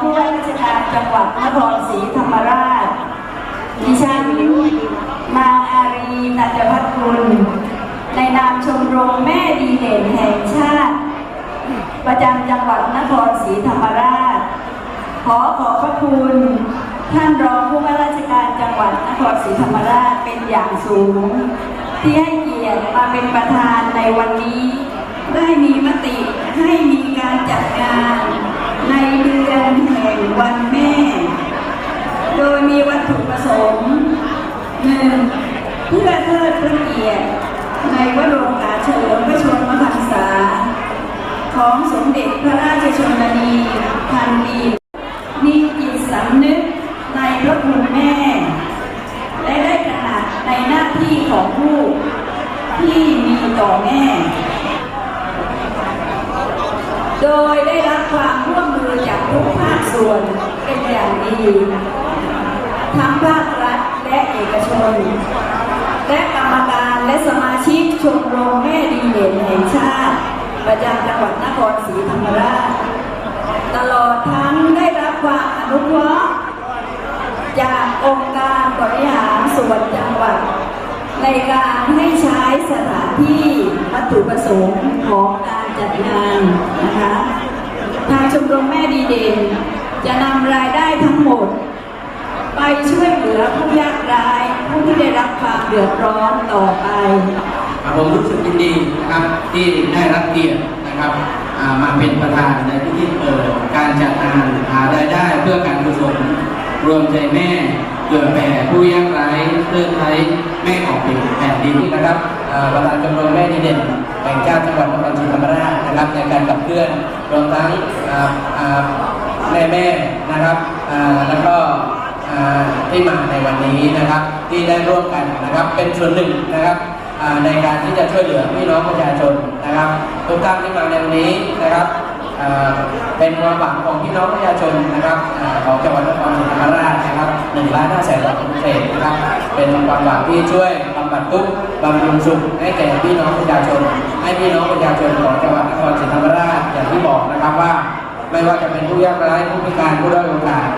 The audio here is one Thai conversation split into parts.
ผู้ว่าราชการจังหวัดนครศรีธรรมราชดิฉันนางอารีนันทพัฒน์คุณในนามชมรมแม่ดีเด่นแห่งชาติ ประจำจังหวัดนครศรีธรรมราช ขอขอบพระคุณ ท่านรองผู้ว่าราชการจังหวัดนครศรีธรรมราชเป็นอย่างสูง ที่ให้เกียรติมาเป็นประธานในวันนี้ ได้มีมติให้มีการจัดงาน ในเดือนแห่งวันแม่ โดยมีวัตถุประสงค์หนึ่งเพื่อเทิดพระเกียรติในวโรกาเฉลิมพระชนมพรรษา ของสมเด็จพระราชชนนีพันปีมีจิตสำนึกในพระคุณแม่ และได้ตระหนักในหน้าที่ของลูกที่มีต่อแม่ โดยได้รับความ ส่วนเป็นอย่างดีทั้งภาครัฐและเอกชน และกรรมการและสมาชิกชมรมแม่ดีเด่นแห่งชาติ ประจำจังหวัดนครศรีธรรมราช ตลอดทั้งได้รับความอนุเคราะห์จากองค์การบริหารส่วนจังหวัด ในการให้ใช้สถานที่วัตถุประสงค์ของการจัดงานนะคะทางชมรมแม่ดีเด่น จะนำรายได้ทั้งหมด ไปช่วยเหลือผู้ยากไร้ผู้ที่ได้รับความเดือดร้อนต่อไปผมรู้สึกยินดีนะครับที่ได้รับเกียรตินะครับมาเป็นประธานในพิธีเปิดการจัดงานหารายได้เพื่อการกุศลรวมใจแม่เกิดแผ่ผู้ยากไร้เพื่อใช้แม่ของแผ่นดินนะครับประธานชมรมแม่ดีเด่นแห่งชาติจังหวัดนครศรีธรรมราชนะครับในการขับเคลื่อนรวมทั้ง แม่แม่นะครับอ่าแล้วก็อ่าที่มาในวันนี้นะครับที่ได้ร่วมกันนะครับเป็นส่วนหนึ่งนะครับอ่าในการที่จะช่วยเหลือพี่น้องประชาชนนะครับทุกท่านที่มาในวันนี้นะครับอ่าเป็นความหวังของพี่น้องประชาชนนะครับอของจังหวัดนครศรีธรรมราชนะครับหนึ่งล้านห้าแสนบาทเป็นเศษนะครับเป็นความหวังที่ช่วยบำบัดทุกข์บำรุงสุขให้แก่พี่น้องประชาชน ให้พี่น้องประชาชนของจังหวัดนครศรีธรรมราชอย่างที่บอกนะครับว่า ไม่ว่าจะเป็นผู้ยากไร้ผู้พิการผู้ด้อยโอกาส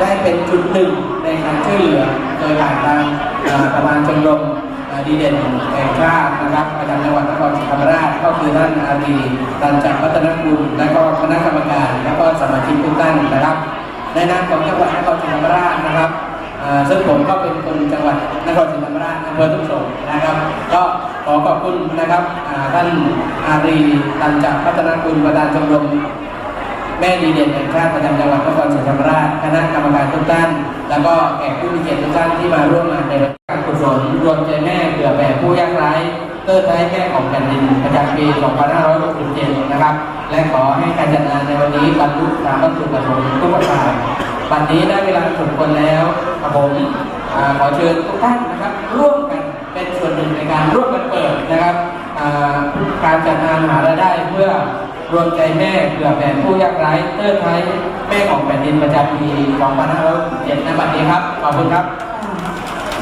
ได้เป็นจุดหนึ่งในการช่วยเหลือโดยผ่านทางประธานชมรมดีเด่นแห่งชาตินะครับประจำจังหวัดนครศรีธรรมราชก็คือท่านอารีตันจักรพัฒนกุลและก็คณะกรรมการ และก็สมาชิกทุกท่านนะครับในนามของจังหวัดนครศรีธรรมราชนะครับซึ่งผมก็เป็นคนจังหวัดนครศรีธรรมราชอำเภอทุ่งสงนะครับ ก็ขอขอบคุณนะครับท่านอารีตันจักรพัฒนกุลประธานชมรม แม่ดีเด่นแห่งชาติประจำจังหวัดนครศรีธรรมราชคณะกรรมการทุกท่าน แล้วก็แขกผู้มีเกียรติทุกท่านที่มาร่วมงานในการกุศลรวมใจแม่เผื่อแผ่ผู้ยากไร้เติร์ไทยแม่ของแผ่นดินประจำปี 2567 นะครับ และขอให้การจัดงานในวันนี้บรรลุตามวัตถุประสงค์ทุกประการวันนี้ได้เวลาสมควรแล้วครับผมขอเชิญทุกท่านนะครับ ร่วมกันเป็นส่วนหนึ่งในการร่วมกันเปิดนะครับการจัดงานหารายได้เพื่อ รวมใจแม่เผื่อแผ่ผู้ยากไร้เติร์ไทยแม่ของแผ่นดินประจำปี2567ณบัดนี้ครับ ขอบคุณครับ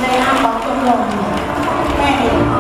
ในนามของชมรมแม่ดีเ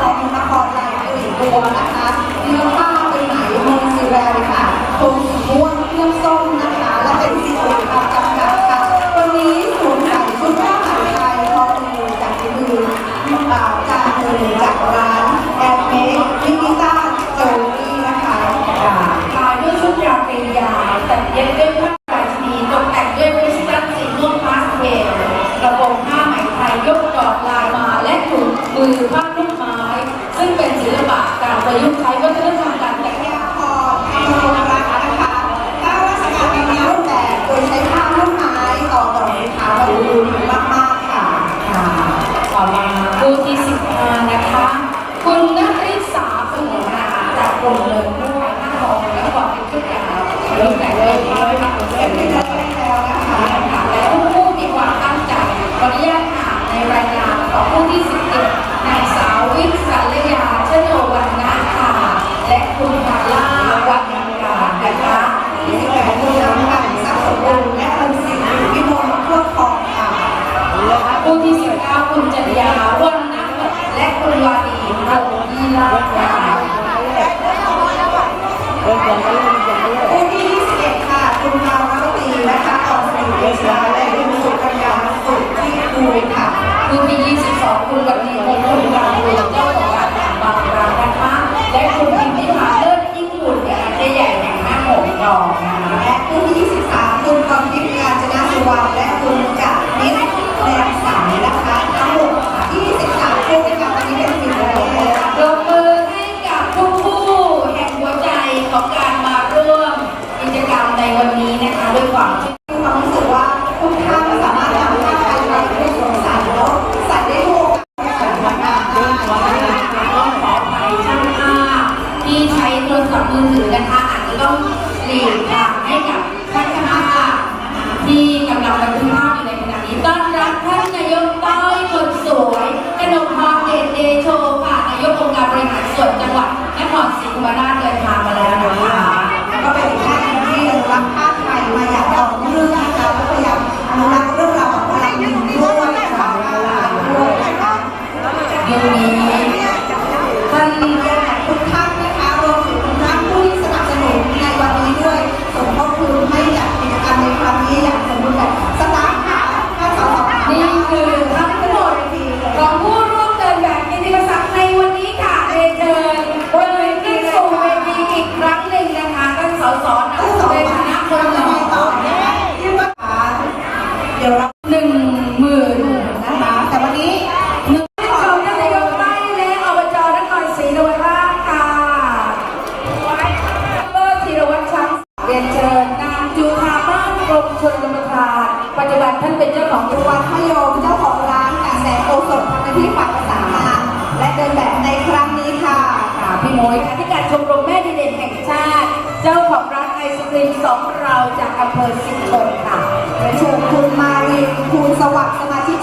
ของนครไหลถึงตัวนะคะเยอะมาก เริ่มแต่งเริ่มแต่งแล้ว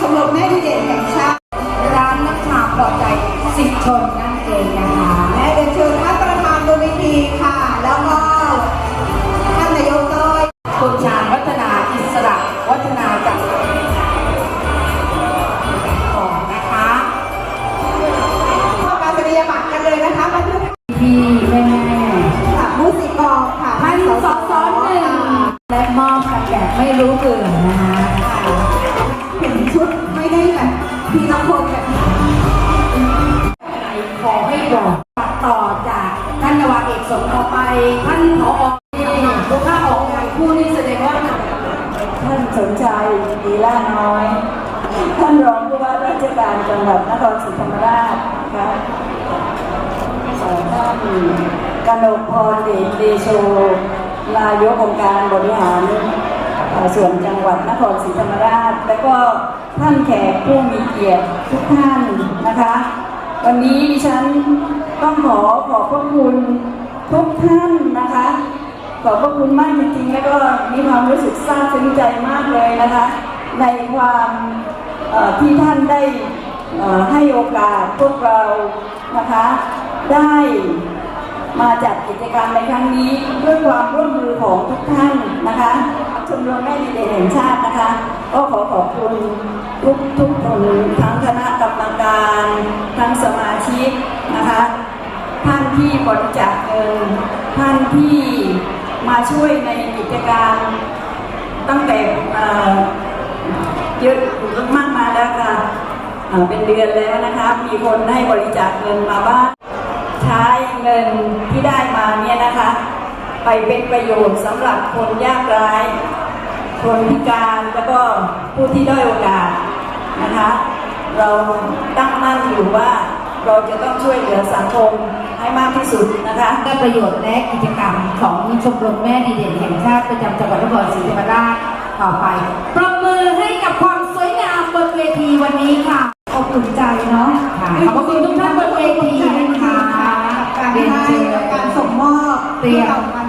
ชมรมแม่ดีเด่นแห่งชาติร้านนักข่าวปลอดใจสิทธชนนะ นกพรเดชเดโชนายกองค์การบริหารส่วนจังหวัดนครศรีธรรมราช และก็ท่านแขกผู้มีเกียรติทุกท่านนะคะ วันนี้ดิฉันต้องขอขอบพระคุณทุกท่านนะคะ ขอบพระคุณมากจริงๆ แล้วก็มีความรู้สึกซาบซึ้งใจมากเลยนะคะ ในความที่ท่านได้ให้โอกาสพวกเรานะคะ ได้ มาจัดกิจกรรมในครั้งนี้ด้วยความร่วมมือของทุกท่านนะคะชมรมแม่ดีเด่นแห่งชาตินะคะ ก็ขอขอบคุณทุกทุกคนทั้งคณะกรรมการ ทั้งสมาชิกนะคะ ท่านที่บริจาคเงินท่านที่มาช่วยในกิจการตั้งแต่เยอะมากมาแล้วค่ะเป็นเดือนแล้วนะคะ มีคนให้บริจาคเงินมาบ้าง ใช้เงินที่ได้มาเนี่ยนะคะ ไปเป็นประโยชน์สำหรับคนยากไร้คนพิการแล้วก็ผู้ที่ด้อยโอกาสนะคะ เราตั้งมั่นอยู่ว่าเราจะต้องช่วยเหลือสังคมให้มากที่สุดนะคะได้ประโยชน์และกิจกรรมของชมรมแม่ดีเด่นแห่งชาติประจำจังหวัดนครศรีธรรมราชต่อไปปรบมือให้กับความสวยงามบนเวทีวันนี้ค่ะอบอุ่นใจเนาะค่ะขอบพระคุณทุกท่านบนเวทีนะคะ การให้การส่งมอบเตรียมพื่อกา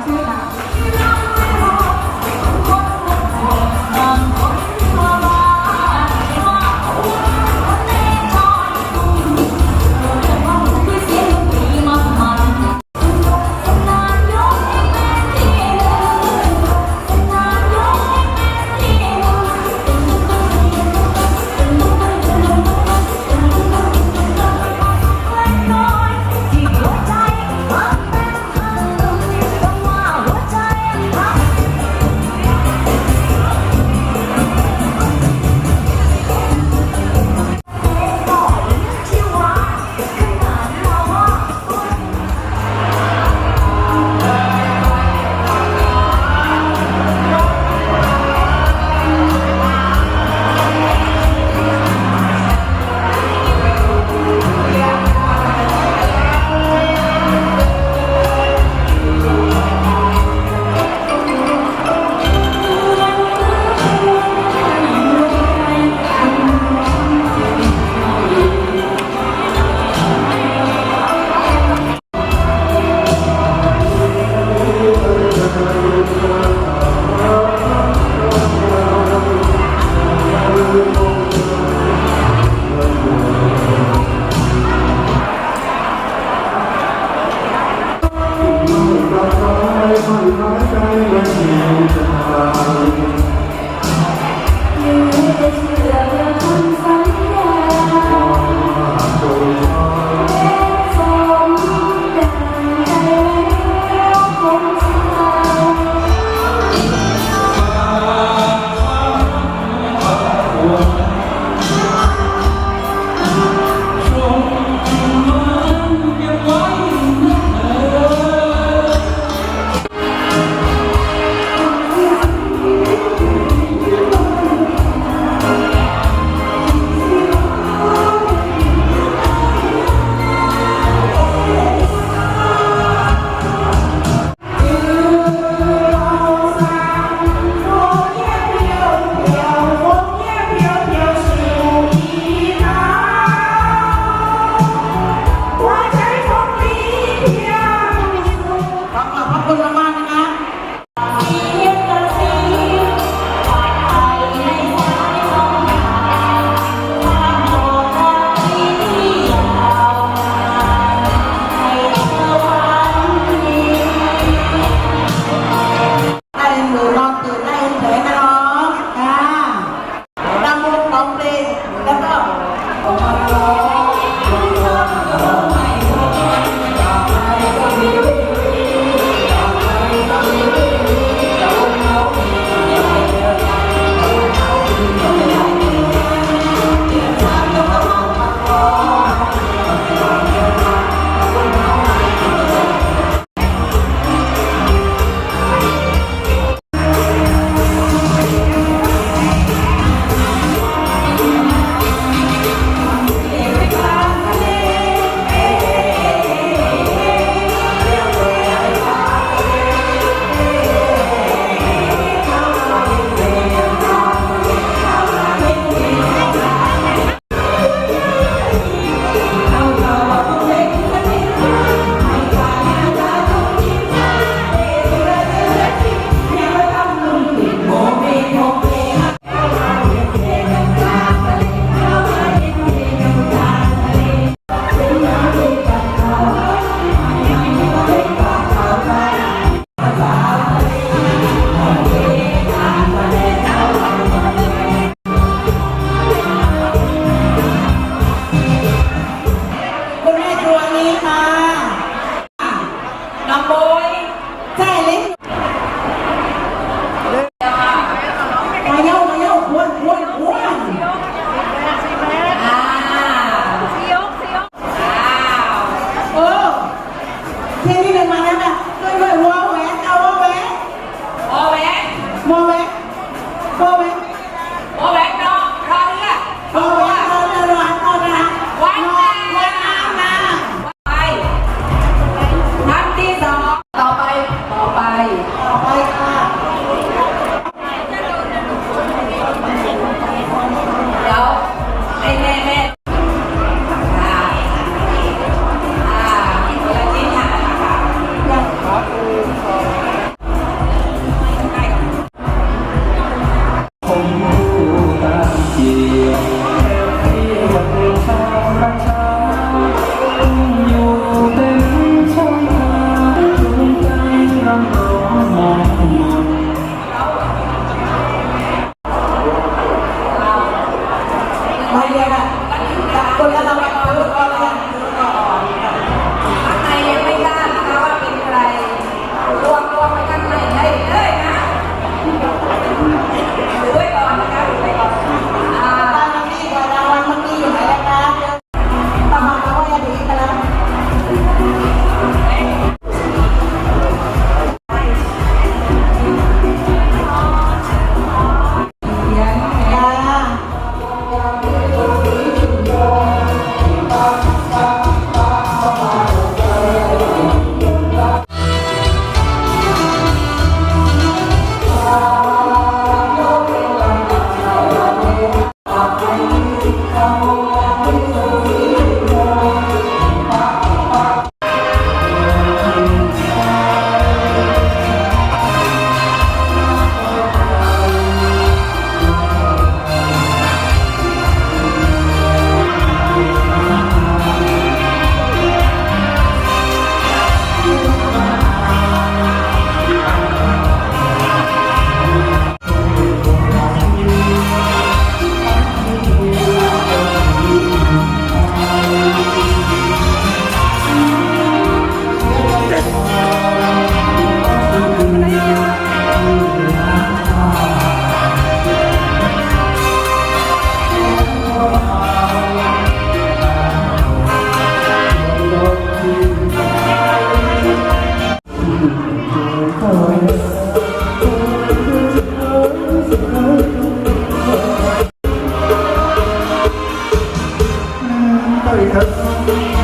เ